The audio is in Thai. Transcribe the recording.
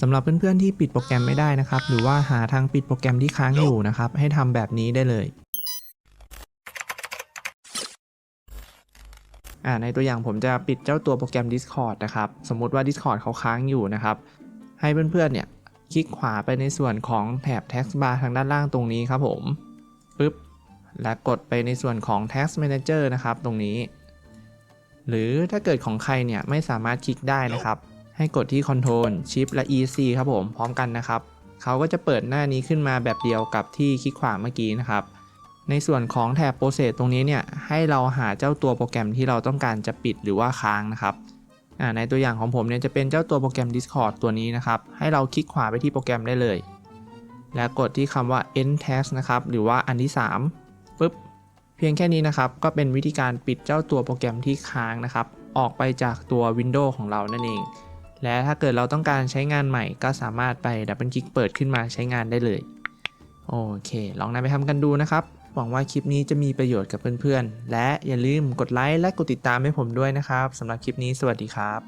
สำหรับเพื่อนๆที่ปิดโปรแกรมไม่ได้นะครับ หรือว่าหาทางปิดโปรแกรมที่ค้างอยู่นะครับ ให้ทำแบบนี้ได้เลยอ่าในตัวอย่างผมจะปิดเจ้าตัวโปรแกรม Discord นะครับ สมมุติว่า Discord เขาค้างอยู่นะครับ ให้เพื่อนๆเนี่ยคลิกขวาไปในส่วนของแถบ Text Bar ทางด้านล่างตรงนี้ครับผมปึ๊บและกดไปในส่วนของ Task Manager นะครับ ตรงนี้ หรือถ้าเกิดของใครเนี่ยไม่สามารถคลิกได้นะครับ ให้กดที่ Control Shift และ EC ครับผมพร้อมกันนะครับเขาก็จะเปิดหน้านี้ขึ้นมาแบบเดียวกับที่คลิกขวาเมื่อกี้นะครับ ในส่วนของแถบ Process ตรงนี้เนี่ยให้เราหาเจ้าตัวโปรแกรมที่เราต้องการจะปิดหรือว่าค้างนะครับอ่าในตัวอย่างของผมเนี่ยจะเป็นเจ้าตัวโปรแกรม Discord ตัวนี้นะครับ ให้เราคลิกขวาไปที่โปรแกรมได้เลย แล้วกดที่คำว่า end task นะครับ หรือว่าอันที่3ปึ๊บเพียงแค่นี้นะครับ ก็เป็นวิธีการปิดเจ้าตัวโปรแกรมที่ค้างนะครับ ออกไปจากตัว Windows ของเรานั่นเอง และถ้าเกิดเราต้องการใช้งานใหม่ก็สามารถไปดับเบิลคลิกเปิดขึ้นมาใช้งานได้เลย โอเค ลองนำไปทำกันดูนะครับ หวังว่าคลิปนี้จะมีประโยชน์กับเพื่อนๆ และอย่าลืมกดไลค์และกดติดตามให้ผมด้วยนะครับสำหรับคลิปนี้สวัสดีครับ